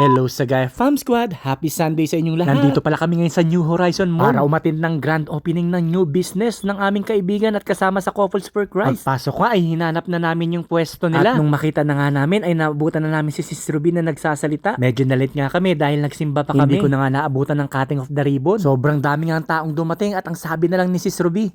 Hello sa Gaya Fam Squad! Happy Sunday sa inyong lahat! Nandito pala kami ngayon sa New Horizon Mall para umatin ng grand opening ng new business ng aming kaibigan at kasama sa Couples Perk Rice. Pagpasok ko ay hinanap na namin yung pwesto nila. At nung makita na nga namin ay naabutan na namin si Sis Ruby na nagsasalita. Medyo nalit nga kami dahil nagsimba pa kami. Hindi ko na nga naabutan ng cutting of the ribbon. Sobrang dami nga ang taong dumating at ang sabi na lang ni Sis Ruby,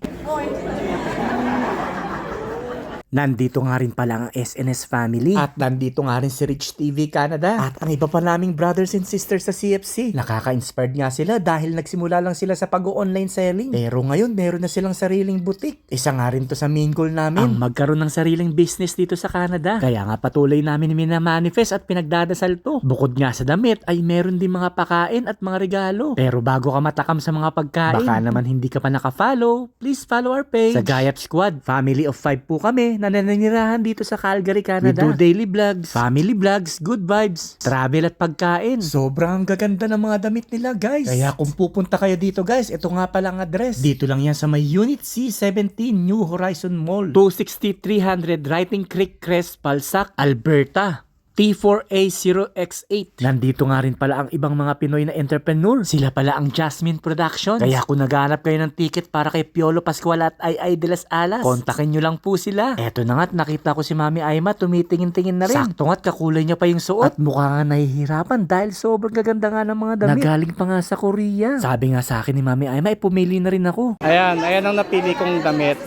Nandito nga rin pala ang SNS family. At nandito nga rin si Rich TV Canada. At ang iba pa naming brothers and sisters sa CFC. Nakaka-inspired nga sila dahil nagsimula lang sila sa pag-online selling. Pero ngayon meron na silang sariling butik. Isa nga rin to sa main goal namin. Ang magkaroon ng sariling business dito sa Canada. Kaya nga patuloy namin minamanifest at pinagdadasal to. Bukod nga sa damit ay meron din mga pakain at mga regalo. Pero bago ka matakam sa mga pagkain, baka naman hindi ka pa nakafollow, please follow our page. Sa Gayat Squad, family of five po kami na nananirahan dito sa Calgary, Canada. We do daily vlogs, family vlogs, good vibes, travel at pagkain. Sobrang gaganda ng mga damit nila, guys. Kaya kung pupunta kayo dito, guys, ito nga pala ang address. Dito lang yan sa may Unit C17 New Horizon Mall. 260-300 Writing Creek Crest, Palsak, Alberta. T4A0X8. Nandito nga rin pala ang ibang mga Pinoy na entrepreneur. Sila pala ang Jasmine Productions. Kaya kung naghanap kayo ng ticket para kay Piolo Pascual at Ay Ay de las Alas, kontakin nyo lang po sila. Eto na nga't nakita ko si Mami Aima tumitingin-tingin na rin. Sakto nga't kakulay niya pa yung suot. At mukha nga nahihirapan dahil sobrang gaganda nga ng mga damit. Nagaling pa nga sa Korea. Sabi nga sa akin ni Mami Aima, ay pumili na rin ako. Ayan, ayan ang napili kong damit.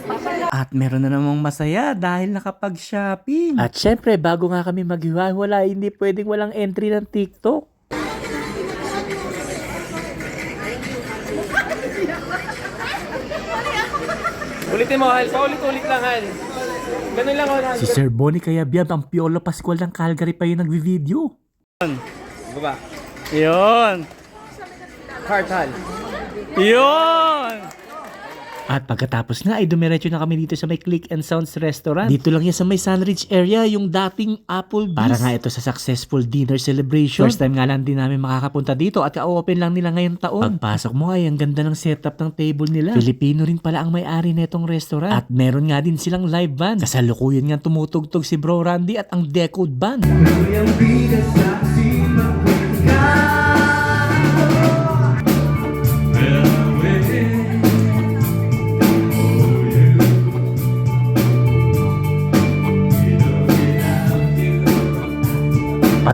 At meron na namang masaya dahil nakapag-shopping. At syempre, bago nga kami maghiwa-wala, hindi pwedeng walang entry ng TikTok. Ulitin mo, Hal. Paulit-ulit lang, Hal. Ganun lang, Hal. Si Sir Bonnie Kayabyab, ang Piolo Pascual ng Calgary pa yung nagvi-video. Baba. Yun. Heart, Hal. Yun! At pagkatapos nga ay dumiretso na kami dito sa may Click and Sounds restaurant. Dito lang yan sa may Sunridge area, yung dating Applebee's. Para nga ito sa successful dinner celebration. First time nga lang din namin makakapunta dito at ka-open lang nila ngayong taon. Pagpasok mo ay ang ganda ng setup ng table nila. Filipino rin pala ang may-ari netong restaurant. At meron nga din silang live band. Kasalukuyan nga tumutugtog si Bro Randy at ang Decode Band.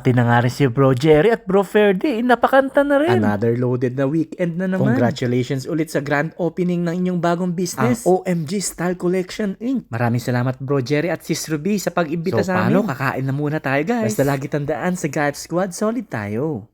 Pati na nga rin si Bro Jerry at Bro Ferdy, napakanta na rin. Another loaded na weekend na naman. Congratulations ulit sa grand opening ng inyong bagong business. Ang OMG Style Collection Inc. Maraming salamat Bro Jerry at Sis Ruby sa pag-imbita So, sa amin. So paano? Kakain na muna tayo guys. Basta lagi tandaan sa Gayat Squad, solid tayo.